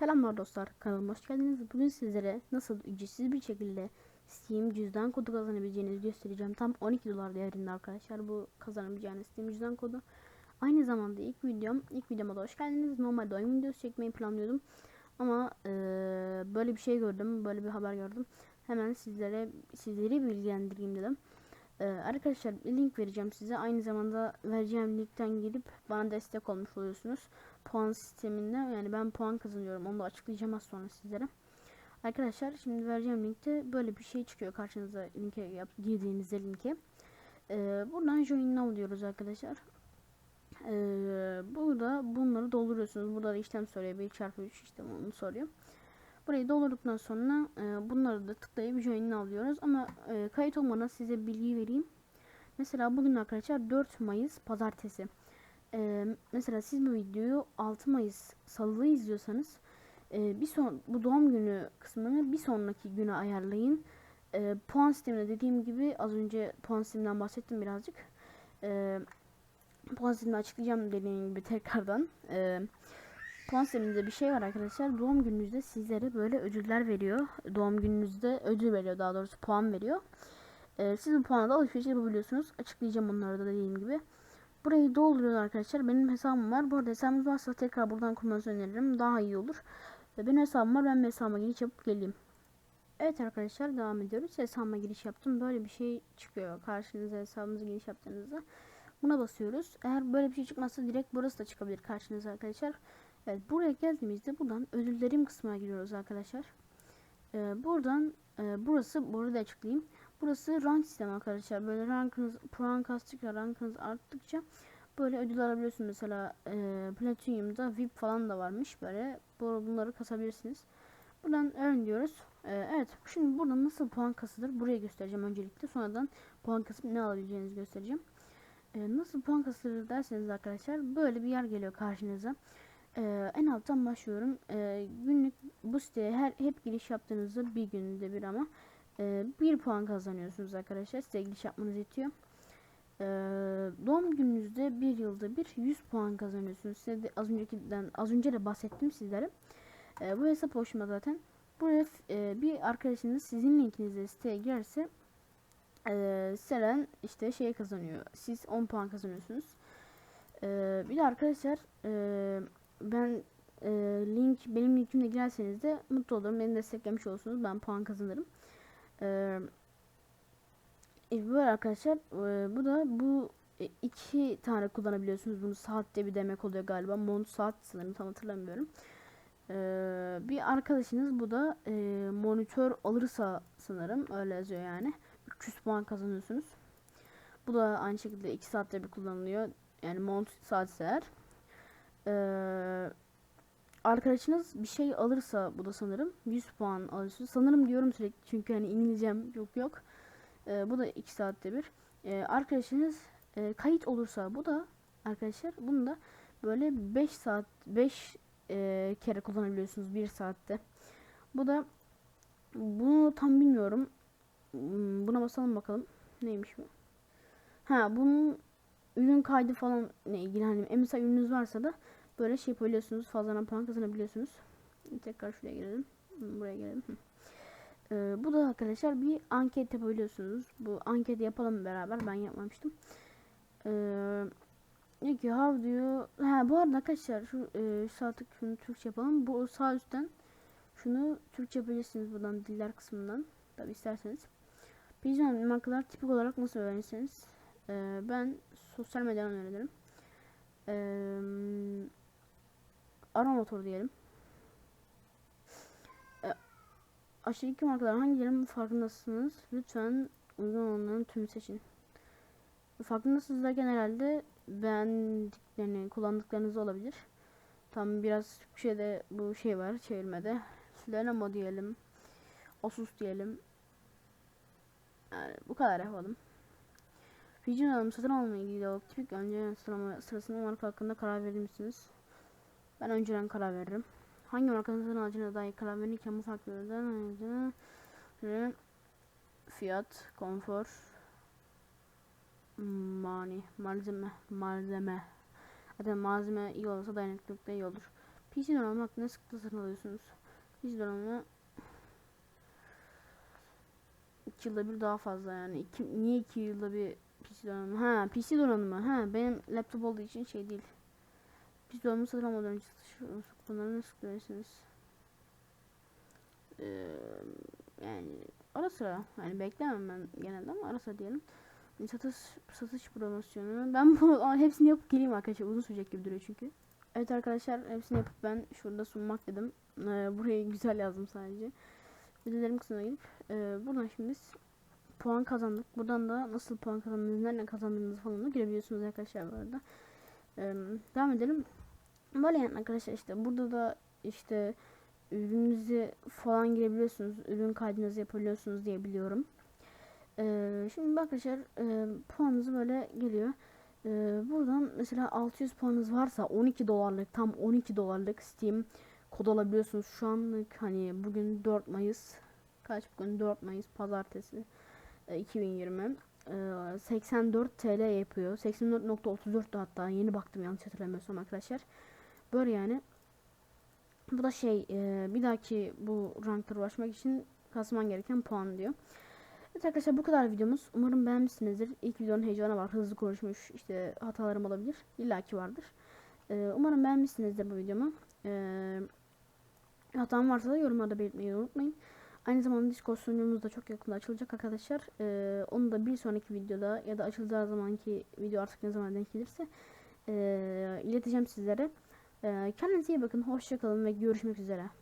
Selamlar dostlar, kanalıma hoş geldiniz. Bugün sizlere nasıl ücretsiz bir şekilde Steam cüzdan kodu kazanabileceğinizi göstereceğim. Tam 12 dolar değerinde arkadaşlar bu kazanabileceğiniz Steam cüzdan kodu. Aynı zamanda ilk videom, ilk videoma da hoş geldiniz. Normalde oyun videosu çekmeyi planlıyordum. Ama eee, böyle bir şey gördüm, böyle bir haber gördüm. Hemen sizlere sizleri bilgilendireyim dedim. Eee, arkadaşlar link vereceğim size. Aynı zamanda vereceğim linkten girip bana destek olmuş oluyorsunuz puan sisteminde yani ben puan kazanıyorum onu da açıklayacağım az sonra sizlere. Arkadaşlar şimdi vereceğim linkte böyle bir şey çıkıyor karşınıza linke yap, girdiğinizde linke. Ee, buradan join now diyoruz arkadaşlar. Ee, burada bunları dolduruyorsunuz. Burada da işlem soruyor. 1 çarpı 3 işte onu soruyor. Burayı doldurduktan sonra e, bunları da tıklayıp join now diyoruz. Ama e, kayıt olmadan size bilgi vereyim. Mesela bugün arkadaşlar 4 Mayıs pazartesi. Ee, mesela siz bu videoyu 6 Mayıs salılı izliyorsanız e, bir son bu doğum günü kısmını bir sonraki güne ayarlayın. E, puan sistemine dediğim gibi az önce puan sisteminden bahsettim birazcık. E, puan sistemini açıklayacağım dediğim gibi tekrardan. E, puan sisteminde bir şey var arkadaşlar. Doğum gününüzde sizlere böyle ödüller veriyor. Doğum gününüzde ödül veriyor daha doğrusu puan veriyor. E, siz bu puanla da alışveriş yapabiliyorsunuz. Açıklayacağım onları da dediğim gibi. Burayı dolduruyor arkadaşlar. Benim hesabım var. Bu arada hesabınız varsa tekrar buradan kurmanızı öneririm. Daha iyi olur. Ve benim hesabım var. Ben hesabıma giriş yapıp geleyim. Evet arkadaşlar devam ediyoruz. Hesabıma giriş yaptım. Böyle bir şey çıkıyor karşınıza hesabımıza giriş yaptığınızda. Buna basıyoruz. Eğer böyle bir şey çıkmazsa direkt burası da çıkabilir karşınıza arkadaşlar. Evet buraya geldiğimizde buradan ödüllerim kısmına giriyoruz arkadaşlar. Ee, buradan e, burası burada açıklayayım. Burası rank sistemi arkadaşlar. Böyle rankınız puan kastıkça rankınız arttıkça böyle ödül alabiliyorsunuz. Mesela e, Platinum'da VIP falan da varmış. Böyle bu- bunları kasabilirsiniz. Buradan earn diyoruz. E, evet şimdi burada nasıl puan kasılır buraya göstereceğim öncelikle. Sonradan puan kasıp ne alabileceğinizi göstereceğim. E, nasıl puan kasılır derseniz arkadaşlar böyle bir yer geliyor karşınıza. E, en alttan başlıyorum. E, günlük bu siteye her hep giriş yaptığınızda bir günde bir ama e, bir puan kazanıyorsunuz arkadaşlar. Size giriş yapmanız yetiyor. E, doğum gününüzde bir yılda bir 100 puan kazanıyorsunuz. Size de az öncekiden az önce de bahsettim sizlere. E, bu hesap hoşuma zaten. Buraya e, bir arkadaşınız sizin linkinizle siteye girerse e, Seren işte şey kazanıyor. Siz 10 puan kazanıyorsunuz. E, bir de arkadaşlar e, ben e, link benim linkimle girerseniz de mutlu olurum. Beni desteklemiş olursunuz. Ben puan kazanırım. Ee, e, böyle arkadaşlar e, bu da bu e, iki tane kullanabiliyorsunuz bunu saatte bir demek oluyor galiba mont saat sanırım tam hatırlamıyorum ee, bir arkadaşınız bu da e, monitör alırsa sanırım öyle yazıyor yani 300 puan kazanıyorsunuz bu da aynı şekilde 2 saatte bir kullanılıyor yani mont saat eğer ee, arkadaşınız bir şey alırsa bu da sanırım 100 puan alıyorsunuz. Sanırım diyorum sürekli çünkü hani İngilizcem çok yok. Ee, bu da 2 saatte bir. Ee, arkadaşınız e, kayıt olursa bu da arkadaşlar bunu da böyle 5 saat 5 e, kere kullanabiliyorsunuz 1 saatte. Bu da bunu tam bilmiyorum. Hmm, Buna basalım bakalım. Neymiş bu? Ha bunun ürün kaydı falan ne ilgili hani e, mesela ürününüz varsa da böyle şey yapabiliyorsunuz. Fazladan puan kazanabiliyorsunuz. Tekrar şuraya gelelim. Hmm, Buraya gelelim. Ee, bu da arkadaşlar bir anket yapabiliyorsunuz. Bu anketi yapalım beraber. Ben yapmamıştım. Ee, ki how do you... Ha bu arada arkadaşlar şu e, sağ tık şunu Türkçe yapalım. Bu sağ üstten şunu Türkçe yapabilirsiniz buradan diller kısmından. Tabi isterseniz. Pijama markalar tipik olarak nasıl öğrenirsiniz? Ee, ben sosyal medyadan öğrenirim. Ee, arama motoru diyelim. E, aşağıdaki markalar hangilerinin farkındasınız? Lütfen uygun olanların tümü seçin. Farkındasınız derken herhalde beğendiklerini, kullandıklarınız olabilir. Tam biraz Türkçe'de bu şey var çevirmede. Lenovo diyelim. Asus diyelim. Yani bu kadar yapalım. Fijin Hanım satın almaya ilgili tipik önce sıralama sırasında marka hakkında karar verir misiniz? Ben önceden karar veririm. Hangi markanın satın alacağına dair karar verirken bu faktörlerden fiyat, konfor, mani, malzeme, malzeme. Zaten malzeme iyi olursa dayanıklılık da iyi olur. PC donanımı hakkında sıklıkla satın alıyorsunuz. PC donanımı 2 yılda bir daha fazla yani. İki, niye 2 yılda bir PC donanımı? Ha PC donanımı. Ha benim laptop olduğu için şey değil. PC donanımı satın almadan önce bunları nasıl görürsünüz? Ee, yani ara sıra yani beklemem ben genelde ama ara sıra diyelim. Satış satış promosyonu. Ben bu hepsini yapıp geleyim arkadaşlar. Uzun sürecek gibi duruyor çünkü. Evet arkadaşlar hepsini yapıp ben şurada sunmak dedim. Ee, burayı güzel yazdım sadece. Videolarım kısmına gidip e, buradan şimdi puan kazandık. Buradan da nasıl puan kazandığınızı, nereden kazandığınızı falan da görebiliyorsunuz arkadaşlar bu arada. Ee, devam edelim. Böyle yani arkadaşlar işte burada da işte ürününüzü falan girebiliyorsunuz. Ürün kaydınızı yapabiliyorsunuz diye biliyorum. Ee, şimdi arkadaşlar e, puanınız böyle geliyor. Ee, buradan mesela 600 puanınız varsa 12 dolarlık tam 12 dolarlık Steam kod alabiliyorsunuz. Şu anlık hani bugün 4 Mayıs kaç bugün 4 Mayıs pazartesi e, 2020 e, 84 TL yapıyor. 84.34 hatta yeni baktım yanlış hatırlamıyorsam arkadaşlar. Böyle yani. Bu da şey e, bir dahaki bu ranklara ulaşmak için kasman gereken puan diyor. Evet arkadaşlar bu kadar videomuz. Umarım beğenmişsinizdir. İlk videonun heyecanı var. Hızlı konuşmuş. İşte hatalarım olabilir. İlla ki vardır. Ee, umarım beğenmişsinizdir bu videomu. Ee, hatam varsa da yorumlarda belirtmeyi unutmayın. Aynı zamanda Discord sunucumuz da çok yakında açılacak arkadaşlar. Ee, onu da bir sonraki videoda ya da açılacağı zamanki video artık ne zaman denk gelirse e, ileteceğim sizlere. Ee, kendinize iyi bakın. Hoşçakalın ve görüşmek üzere.